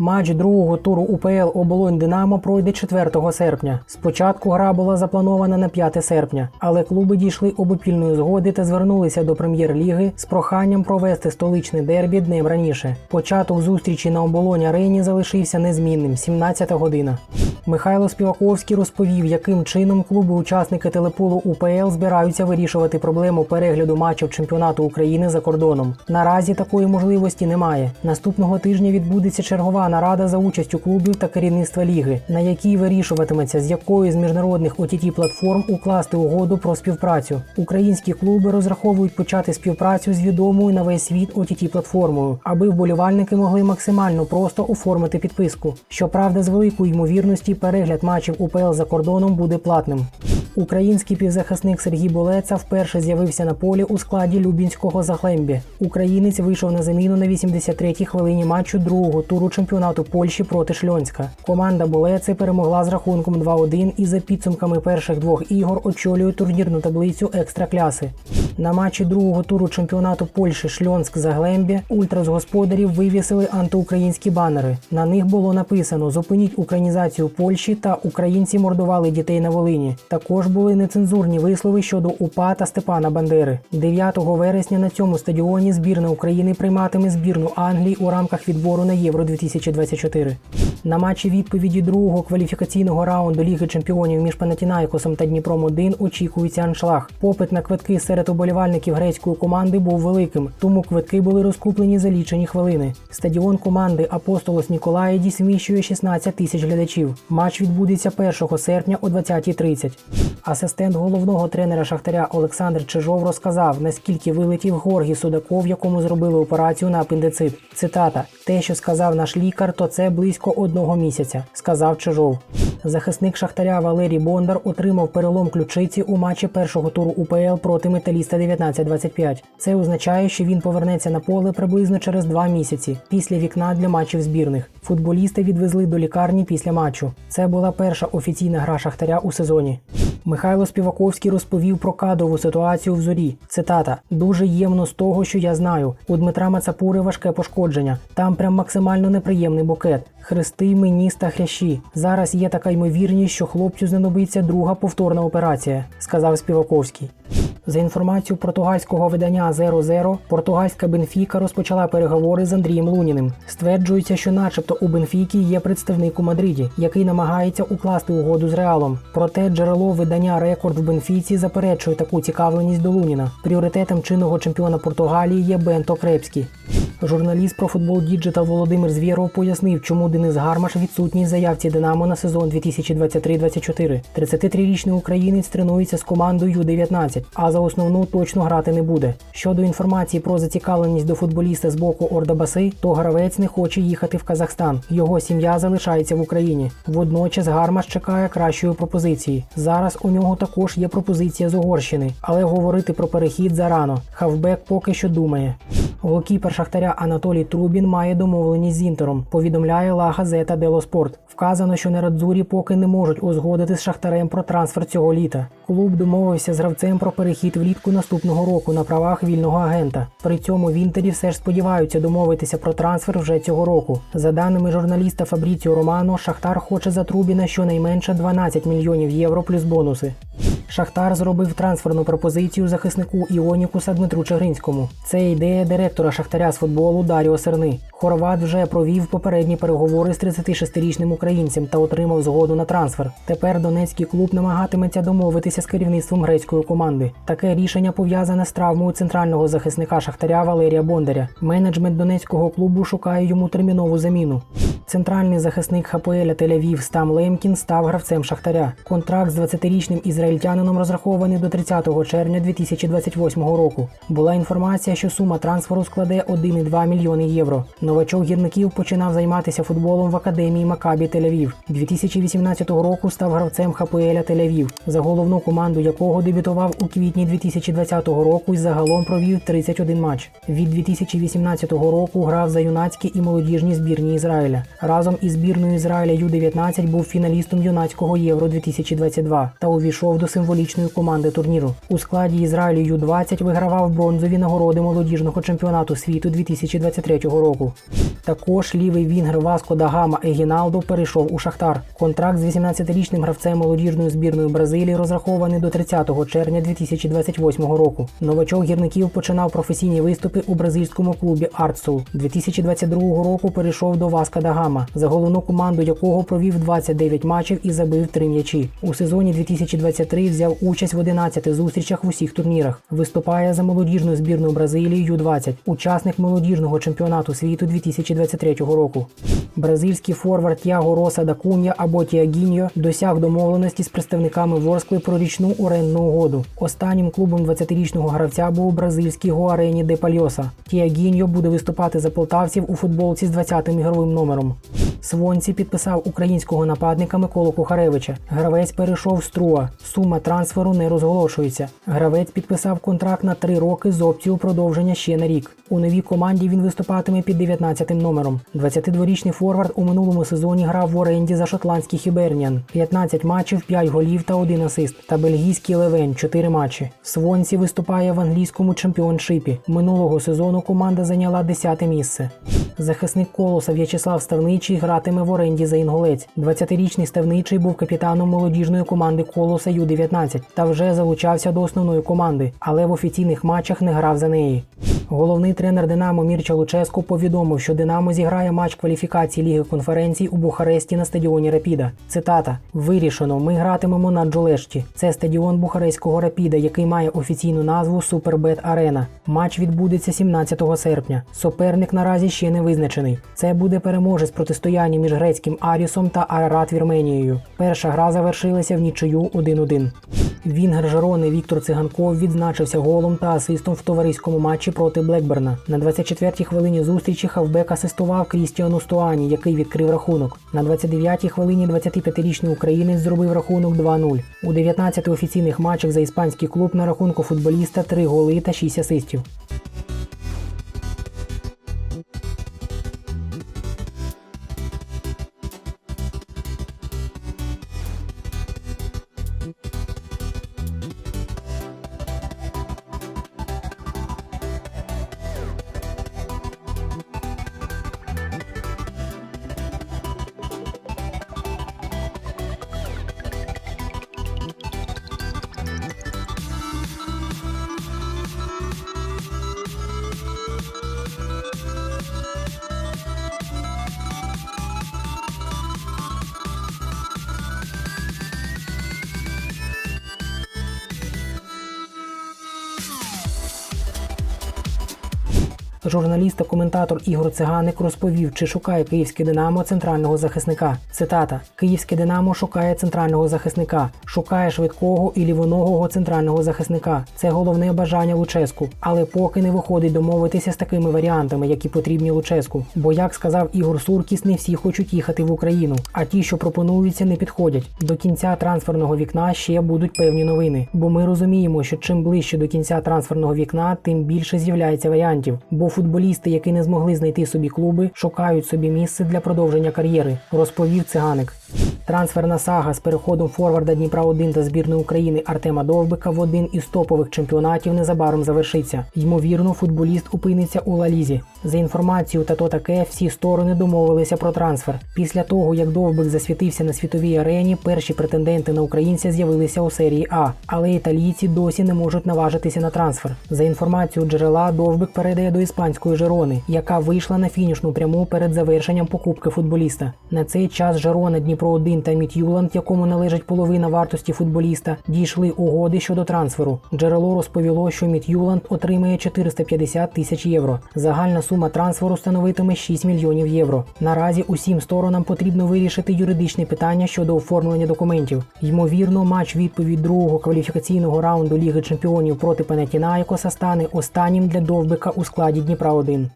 Матч другого туру УПЛ Оболонь Динамо пройде 4 серпня. Спочатку гра була запланована на 5 серпня, але клуби дійшли обопільної згоди та звернулися до прем'єр-ліги з проханням провести столичне дербі днем раніше. Початок зустрічі на оболонь арені залишився незмінним 17 година. Михайло Співаковський розповів, яким чином клуби-учасники телепулу УПЛ збираються вирішувати проблему перегляду матчів чемпіонату України за кордоном. Наразі такої можливості немає. Наступного тижня відбудеться чергова нарада за участю клубів та керівництва ліги, на якій вирішуватиметься, з якою з міжнародних ott платформ укласти угоду про співпрацю. Українські клуби розраховують почати співпрацю з відомою на весь світ ott платформою, аби вболівальники могли максимально просто оформити підписку. Щоправда, з великою ймовірності перегляд матчів УПЛ за кордоном буде платним. Український півзахисник Сергій Болеца вперше з'явився на полі у складі Любінського Заглембі. Українець вийшов на заміну на 83-й хвилині матчу другого туру чемпіонату Польщі проти Шльонська. Команда Болеци перемогла з рахунком 2-1 і за підсумками перших двох ігор очолює турнірну таблицю екстракляси. На матчі другого туру чемпіонату Польщі Шльонськ Заглембі ультра з господарів вивісили антиукраїнські банери. На них було написано Зупиніть українізацію Польщі та Українці мордували дітей на Волині. Також були нецензурні вислови щодо УПА та Степана Бандери. 9 вересня на цьому стадіоні збірна України прийматиме збірну Англії у рамках відбору на Євро 2024. На матчі відповіді другого кваліфікаційного раунду Ліги Чемпіонів між Панатінайкосом та Дніпром 1 очікується аншлаг. Попит на квитки серед уболівальників грецької команди був великим, тому квитки були розкуплені за лічені хвилини. Стадіон команди Апостолос Ніколаїдіс вміщує 16 тисяч глядачів. Матч відбудеться 1 серпня о 20.30. Асистент головного тренера Шахтаря Олександр Чижов розказав, наскільки вилетів Горгій Судаков, якому зробили операцію на апендицит. Цитата: те, що сказав наш лікар, то це близько одного місяця, сказав Чижов. Захисник Шахтаря Валерій Бондар отримав перелом ключиці у матчі першого туру УПЛ проти металіста 19-25. Це означає, що він повернеться на поле приблизно через два місяці після вікна для матчів збірних. Футболіста відвезли до лікарні після матчу. Це була перша офіційна гра Шахтаря у сезоні. Михайло Співаковський розповів про кадрову ситуацію в зорі. Цитата: дуже ємно з того, що я знаю. У Дмитра Мацапури важке пошкодження. Там прям максимально неприємний букет. Хрести, меніс та хрящі. Зараз є така ймовірність, що хлопцю знадобиться друга повторна операція, сказав Співаковський. За інформацією португальського видання Zero, португальська Бенфіка розпочала переговори з Андрієм Луніним. Стверджується, що, начебто, у Бенфіки є представник у Мадриді, який намагається укласти угоду з Реалом. Проте джерело видання Рекорд в Бенфіці заперечує таку цікавленість до Луніна. Пріоритетом чинного чемпіона Португалії є Бенто Крепський. Журналіст про футбол Діджитал Володимир Звєров пояснив, чому Денис Гармаш відсутній заявці Динамо на сезон 2023-2024. 33-річний українець тренується з командою Ю-19, а за основну точно грати не буде. Щодо інформації про зацікавленість до футболіста з боку Ордабаси, то гравець не хоче їхати в Казахстан. Його сім'я залишається в Україні. Водночас Гармаш чекає кращої пропозиції. Зараз у нього також є пропозиція з Угорщини, але говорити про перехід зарано. Хавбек поки що думає. Голкіпер Шахтаря Анатолій Трубін має домовленість з Інтером, повідомляє Ла Газета Дело. Вказано, що Нерадзурі поки не можуть узгодити з Шахтарем про трансфер цього літа. Клуб домовився з гравцем про перехід влітку наступного року на правах вільного агента. При цьому в Інтері все ж сподіваються домовитися про трансфер вже цього року. За даними журналіста Фабріціо Романо, Шахтар хоче за Трубіна щонайменше 12 мільйонів євро плюс бонуси. Шахтар зробив трансферну пропозицію захиснику Іонікуса Дмитру Чигринському. Це ідея директора Шахтаря з футболу Даріо Серни. Хорват вже провів попередні переговори з 36-річним українцем та отримав згоду на трансфер. Тепер донецький клуб намагатиметься домовитися з керівництвом грецької команди. Таке рішення пов'язане з травмою центрального захисника Шахтаря Валерія Бондаря. Менеджмент донецького клубу шукає йому термінову заміну. Центральний захисник Хапоеля Тель-Авів Стам Лемкін став гравцем Шахтаря. Контракт з 20-річним ізраїльтянином розрахований до 30 червня 2028 року. Була інформація, що сума трансферу складе 1,2 мільйони євро. Новачок гірників починав займатися футболом в академії Макабі Тель-Авів. 2018 року став гравцем Хапоеля Тель-Авів, за головну команду якого дебютував у квітні 2020 року і загалом провів 31 матч. Від 2018 року грав за юнацькі і молодіжні збірні Ізраїля. Разом із збірною Ізраїля Ю-19 був фіналістом юнацького Євро 2022 та увійшов до символічної команди турніру. У складі Ізраїлю Ю-20 вигравав бронзові нагороди молодіжного чемпіонату світу 2023 року. Також лівий вінгер Васко да Гама Егіналдо перейшов у Шахтар. Контракт з 18-річним гравцем молодіжної збірної Бразилії розрахований до 30 червня 2028 року. Новачок гірників починав професійні виступи у бразильському клубі Артсул. 2022 року перейшов до Васка да Гама, за головну команду якого провів 29 матчів і забив 3 м'ячі. У сезоні 2023 взяв участь в 11 зустрічах в усіх турнірах. Виступає за молодіжну збірну Бразилії Ю-20, учасник молодіжного чемпіонату світу 2023 року. Бразильський форвард Тяго Роса да Кунья або Тіагіньо досяг домовленості з представниками Ворскли про річну орендну угоду. Останнім клубом 20-річного гравця був бразильський Гуарені де Пальоса. Тіагіньо буде виступати за полтавців у футболці з 20-м ігровим номером. Свонці підписав українського нападника Миколу Кухаревича. Гравець перейшов з Труа. Сума трансферу не розголошується. Гравець підписав контракт на 3 роки з опцією продовження ще на рік. У новій команді він виступатиме під 19-м номером. 22-річний форвард у минулому сезоні грав в оренді за шотландський Хіберніан. 15 матчів, 5 голів та 1 асист. Та бельгійський Левень 4 матчі. Свонці виступає в англійському чемпіоншипі. Минулого сезону команда зайняла 10-те місце. Захисник колоса В'ячеслав Ставничий гратиме в оренді за інгулець. 20-річний Ставничий був капітаном молодіжної команди Колоса Ю-19 та вже залучався до основної команди, але в офіційних матчах не грав за неї. Головний тренер Динамо Мірча Луческо повідомив, що Динамо зіграє матч кваліфікації Ліги конференцій у Бухаресті на стадіоні Рапіда. Цитата: Вирішено, ми гратимемо на Джолешті. Це стадіон Бухарестського Рапіда, який має офіційну назву Супербет Арена. Матч відбудеться 17 серпня. Соперник наразі ще не визначений. Це буде переможець протистояння між грецьким Арісом та Арарат Вірменією. Перша гра завершилася в нічию 1-1. Вінгер Жарони Віктор Циганков відзначився голом та асистом в товариському матчі проти Блекберна. На 24-й хвилині зустрічі хавбек асистував Крістіану Стуані, який відкрив рахунок. На 29-й хвилині 25-річний українець зробив рахунок 2-0. У 19 офіційних матчах за іспанський клуб на рахунку футболіста 3 голи та 6 асистів. Журналіст та коментатор Ігор Циганик розповів, чи шукає київське Динамо центрального захисника. Цитата: Київське Динамо шукає центрального захисника, шукає швидкого і лівоногого центрального захисника. Це головне бажання Луческу, але поки не виходить домовитися з такими варіантами, які потрібні Луческу. Бо, як сказав Ігор Суркіс, не всі хочуть їхати в Україну, а ті, що пропонуються, не підходять. До кінця трансферного вікна ще будуть певні новини. Бо ми розуміємо, що чим ближче до кінця трансферного вікна, тим більше з'являється варіантів. Бо футболісти, які не змогли знайти собі клуби, шукають собі місце для продовження кар'єри, розповів циганик. Трансферна сага з переходом форварда Дніпра 1 та збірної України Артема Довбика в один із топових чемпіонатів незабаром завершиться. Ймовірно, футболіст опиниться у Лалізі. За інформацією та то таке, всі сторони домовилися про трансфер. Після того, як Довбик засвітився на світовій арені, перші претенденти на українця з'явилися у серії А, але італійці досі не можуть наважитися на трансфер. За інформацією джерела, Довбик передає до іспанської Жерони, яка вийшла на фінішну пряму перед завершенням покупки футболіста. На цей час Жерона Дніпро 1 та Міт'юланд, якому належить половина вартості футболіста, дійшли угоди щодо трансферу. Джерело розповіло, що Міт'юланд отримає 450 тисяч євро. Загальна сума трансферу становитиме 6 мільйонів євро. Наразі усім сторонам потрібно вирішити юридичне питання щодо оформлення документів. Ймовірно, матч відповідь другого кваліфікаційного раунду Ліги Чемпіонів проти Панатінаїкоса стане останнім для Довбика у складі Дніпра 1